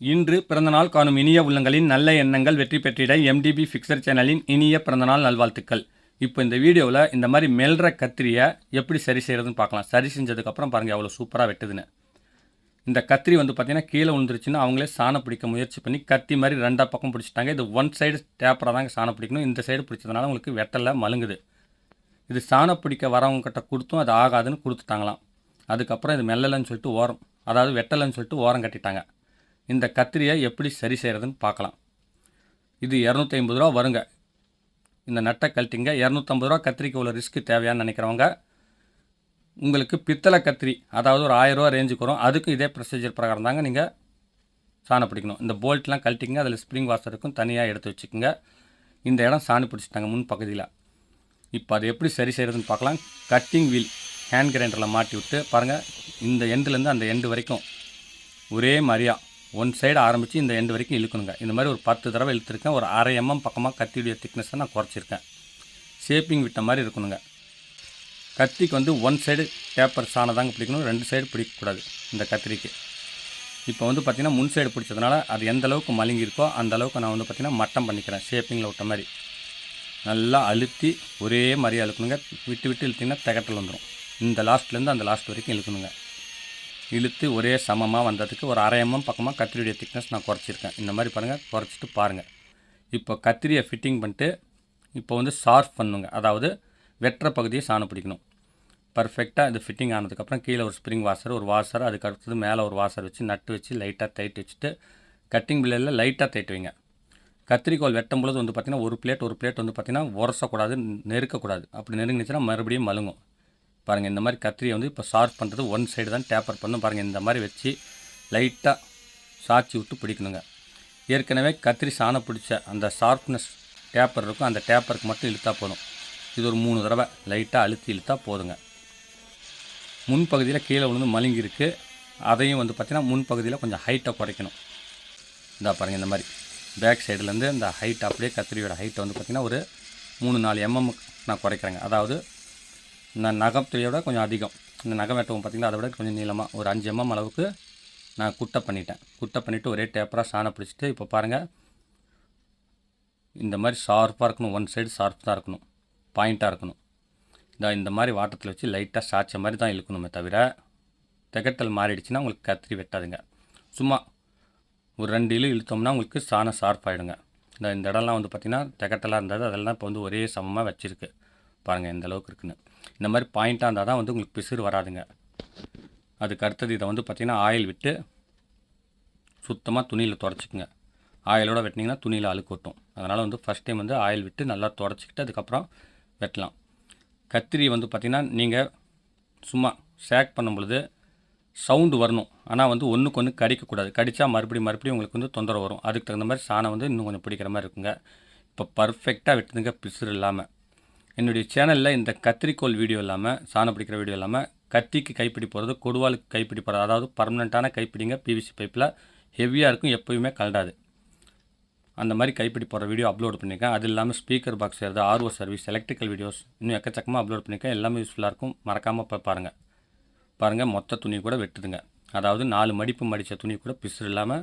இன்று பிறந்தநாள் காணும் இனிய உள்ளங்களின் நல்ல எண்ணங்கள் வெற்றி பெற்றிட எம்டிபி ஃபிக்சர் சேனலின் இனிய பிறந்தநாள் நல்வாழ்த்துக்கள். இப்போ இந்த வீடியோவில் இந்த மாதிரி மெல்ற கத்திரியை எப்படி சரி செய்கிறதுன்னு பார்க்கலாம். சரி செஞ்சதுக்கப்புறம் பாருங்கள் எவ்வளோ சூப்பராக வெட்டுதுன்னு. இந்த கத்திரி வந்து பார்த்தீங்கன்னா கீழே விழுந்துருச்சுன்னா அவங்களே சாணம் பிடிக்க முயற்சி பண்ணி கத்தி மாதிரி ரெண்டாக பக்கம் பிடிச்சிட்டாங்க. இது ஒன் சைடு டேப்பராக தாங்க சாணம் பிடிக்கணும். இந்த சைடு பிடிச்சதுனால உங்களுக்கு வெட்டலை மழுங்குது. இது சாணம் பிடிக்க வரவங்ககிட்ட கொடுத்தும் அது ஆகாதுன்னு கொடுத்துட்டாங்களாம். அதுக்கப்புறம் இது மெல்லலைன்னு சொல்லிட்டு ஓரம் அதாவது வெட்டலைன்னு சொல்லிட்டு ஓரம் கட்டிட்டாங்க. இந்த கத்திரியை எப்படி சரி செய்கிறதுன்னு பார்க்கலாம். இது இரநூத்தி ஐம்பது ரூபா வருங்க. இந்த நட்டை கழட்டிங்க. இரநூத்தம்பது ரூபா கத்திரிக்கு உள்ள ரிஸ்க்கு தேவையான்னு நினைக்கிறவங்க உங்களுக்கு பித்தளை கத்திரி அதாவது ஒரு ஆயிரரூவா ரேஞ்சுக்கு வரும். அதுக்கும் இதே ப்ரொசீஜர் பிரகாரம் தாங்க நீங்கள் சாணம் பிடிக்கணும். இந்த போல்ட்லாம் கழட்டிங்க. அதில் ஸ்ப்ரிங் வாஷர் இருக்கும். தனியாக எடுத்து வச்சுக்கோங்க. இந்த இடம் சாணி பிடிச்சிட்டாங்க முன் பகுதியில். இப்போ அதை எப்படி சரி செய்கிறதுன்னு பார்க்கலாம். கட்டிங் வீல் ஹேண்ட் கிரைண்டரில் மாட்டி விட்டு பாருங்கள் இந்த எண்டுலேருந்து அந்த எண்டு வரைக்கும் ஒரே மாதிரியாக ஒன் சைடு ஆரம்பித்து இந்த எண்டு வரைக்கும் இழுக்கணுங்க. இந்த மாதிரி ஒரு பத்து தடவை இழுத்துருக்கேன். ஒரு அரை எம்எம் பக்கமாக கத்தியுடைய திக்னஸை நான் குறைச்சிருக்கேன். ஷேப்பிங் விட்ட மாதிரி இருக்கணுங்க. கத்திக்கு வந்து ஒன் சைடு பேப்பர் சாணதாங்க பிடிக்கணும். ரெண்டு சைடு பிடிக்கக்கூடாது இந்த கத்திரிக்கு. இப்போ வந்து பார்த்திங்கன்னா முன் சைடு பிடிச்சதுனால அது எந்த அளவுக்கு மழுங்கி இருக்கோ அந்த அளவுக்கு நான் வந்து பார்த்திங்கன்னா மட்டம் பண்ணிக்கிறேன். ஷேப்பிங்கில் விட்ட மாதிரி. நல்லா அழுத்தி ஒரே மாதிரியாக இழுக்கணுங்க. விட்டு விட்டு இழுத்திங்கன்னா திகட்டல் வந்துடும் இந்த லாஸ்ட்லேருந்து அந்த லாஸ்ட் வரைக்கும் இழுக்கணுங்க. இழுத்து ஒரே சமமாக வந்ததுக்கு ஒரு அரை எம்எம் பக்கமாக கத்திரியுடைய திக்னஸ் நான் குறைச்சிருக்கேன். இந்த மாதிரி பாருங்கள் குறைச்சிட்டு பாருங்கள் இப்போ கத்திரியை ஃபிட்டிங் பண்ணிட்டு இப்போ வந்து ஷார்ப் பண்ணுங்க. அதாவது வெட்டுற பகுதியை சாணம் பிடிக்கணும். பர்ஃபெக்டாக இது ஃபிட்டிங் ஆனதுக்கப்புறம் கீழே ஒரு ஸ்ப்ரிங் வாஷர் ஒரு வாஷர் அதுக்கு அடுத்தது மேலே ஒரு வாஷர் வச்சு நட்டு வச்சு லைட்டாக தைட்டு வச்சுட்டு கட்டிங் பிள்ளையில் லைட்டாக தைட்டு வைங்க. கத்திரிக்கோல் வெட்டும் பொழுது வந்து பார்த்திங்கன்னா ஒரு பிளேட் ஒரு பிளேட் வந்து பார்த்திங்கன்னா உரசக்கூடாது நெருக்கக்கூடாது. அப்படி நெருங்கிச்சுன்னா மறுபடியும் மழுங்கும். பாருங்கள் இந்த மாதிரி கத்திரியை வந்து இப்போ ஷார்ப் பண்ணுறது ஒன் சைடு தான் டேப்பர் பண்ணும் பாருங்கள் இந்த மாதிரி வச்சு லைட்டாக சாய்ச்சி விட்டு பிடிக்கணுங்க. ஏற்கனவே கத்திரி சாணம் பிடிச்ச அந்த ஷார்ப்னஸ் டேப்பர் இருக்கும் அந்த டேப்பருக்கு மட்டும் இழுத்தா போதும். இது ஒரு மூணு தடவை லைட்டாக அழுத்தி இழுத்தா போதுங்க. முன்பகுதியில் கீழே விழுந்து மழுங்கி இருக்குது அதையும் வந்து பார்த்திங்கன்னா முன்பகுதியில் கொஞ்சம் ஹைட்டை குறைக்கணும். இந்தா பாருங்கள் இந்த மாதிரி. பேக் சைடுலேருந்து இந்த ஹைட் அப்படியே கத்திரியோட ஹைட்டை வந்து பார்த்திங்கன்னா ஒரு மூணு நாலு எம்எம் நான் குறைக்கிறேங்க. அதாவது இந்த நகத்தையை விட கொஞ்சம் அதிகம். இந்த நகம் வெட்டவும் பார்த்திங்கன்னா அதை விட கொஞ்சம் நீளமாக ஒரு அஞ்சு எம்எம் அளவுக்கு நான் குட்டை பண்ணிட்டேன். குட்டை பண்ணிவிட்டு ஒரே டேப்பராக சாணம் பிடிச்சிட்டு இப்போ பாருங்கள் இந்த மாதிரி ஷார்ப்பாக இருக்கணும். ஒன் சைடு ஷார்ப் தான் இருக்கணும். பாயிண்ட்டாக இருக்கணும். இந்த இந்த மாதிரி வாட்டத்தில் வச்சு லைட்டாக சாய்ச்ச மாதிரி தான் இழுக்கணுமே தவிர திகட்டல் மாறிடுச்சுன்னா உங்களுக்கு கத்திரி வெட்டாதுங்க. சும்மா ஒரு ரெண்டு இழு இழுத்தோம்னா உங்களுக்கு சாணம் ஷார்ப் ஆகிடுங்க இந்த இந்த இடம்லாம் வந்து பார்த்திங்கன்னா திகட்டலாக இருந்தது. அதெல்லாம் இப்போ வந்து ஒரே சமமாக வச்சுருக்கு. பாருங்கள் எந்த அளவுக்கு இருக்குன்னு. இந்த மாதிரி பாயிண்ட்டாக இருந்தால் தான் வந்து உங்களுக்கு பிசுறு வராதுங்க. அதுக்கு அடுத்தது இதை வந்து பார்த்திங்கன்னா ஆயில் விட்டு சுத்தமாக துணியில் தொடச்சிக்குங்க. ஆயிலோட வெட்டினீங்கன்னா துணியில் அழுக்கு ஒட்டும். அதனால் வந்து ஃபஸ்ட் டைம் வந்து ஆயில் விட்டு நல்லா தொடச்சிக்கிட்டு அதுக்கப்புறம் வெட்டலாம். கத்திரி வந்து பார்த்திங்கன்னா நீங்கள் சும்மா ஷேக் பண்ணும் பொழுது சவுண்டு வரணும். ஆனால் வந்து ஒன்றுக்கு ஒன்று கடிக்கக்கூடாது. கடித்தா மறுபடியும் மறுபடியும் உங்களுக்கு வந்து தொந்தரவு வரும். அதுக்கு தகுந்த மாதிரி சாணம் வந்து இன்னும் கொஞ்சம் பிடிக்கிற மாதிரி இருக்குங்க. இப்போ பர்ஃபெக்டாக வெட்டுதுங்க பிசுறு இல்லாமல் என்னுடைய சேனலில் இந்த கத்திரிக்கோள் வீடியோ இல்லாமல் சாணம் பிடிக்கிற வீடியோ இல்லாமல் கத்திக்கு கைப்பிடி போகிறது கொடுவாலுக்கு கைப்பிடி போகிறது அதாவது பர்மனெண்ட்டான கைப்பிடிங்க பிவிசி பைப்பில் ஹெவியாக இருக்கும் எப்போயுமே கலடாது அந்த மாதிரி கைப்பிடி போகிற வீடியோ அப்லோட் பண்ணியிருக்கேன் அது இல்லாமல் ஸ்பீக்கர் பாக்ஸ் செய்கிறது ஆர்ஓ சர்வீஸ் எலக்ட்ரிக்கல் வீடியோஸ் இன்னும் எக்கச்சக்கமாக அப்லோட் பண்ணியிருக்கேன் எல்லாமே யூஸ்ஃபுல்லாக இருக்கும். மறக்காமல் போய் பாருங்கள் பாருங்கள் மொத்த துணி கூட வெட்டுதுங்க. அதாவது நாலு மடிப்பு மடித்த துணி கூட பிசுறு இல்லாமல்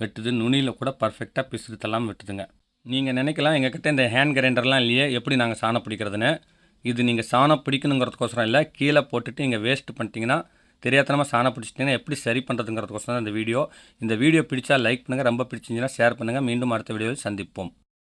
வெட்டுது. நுனியில் கூட பர்ஃபெக்டாக பிசுறு தள்ளாமல் வெட்டுதுங்க. நீங்கள் நினைக்கலாம் எங்கக்கிட்ட இந்த ஹேண்ட் கிரைண்டர்லாம் இல்லையே எப்படி நாங்கள் சாணம் பிடிக்கிறதுன்னு. இது நீங்கள் சாணம் பிடிக்கணுங்கிறதுக்கோசரம் இல்லை கீழே போட்டுட்டு நீங்கள் வேஸ்ட் பண்ணிட்டீங்கன்னா தெரியாதனமாக சாணம் பிடிச்சிட்டிங்கன்னா எப்படி சரி பண்ணுறதுங்கிறதுக்கோசரம் தான் இந்த வீடியோ. இந்த வீடியோ பிடிச்சா லைக் பண்ணுங்கள் ரொம்ப பிடிச்சிருந்துச்சுன்னா ஷேர் பண்ணுங்கள் மீண்டும் அடுத்த வீடியோவில் சந்திப்போம்.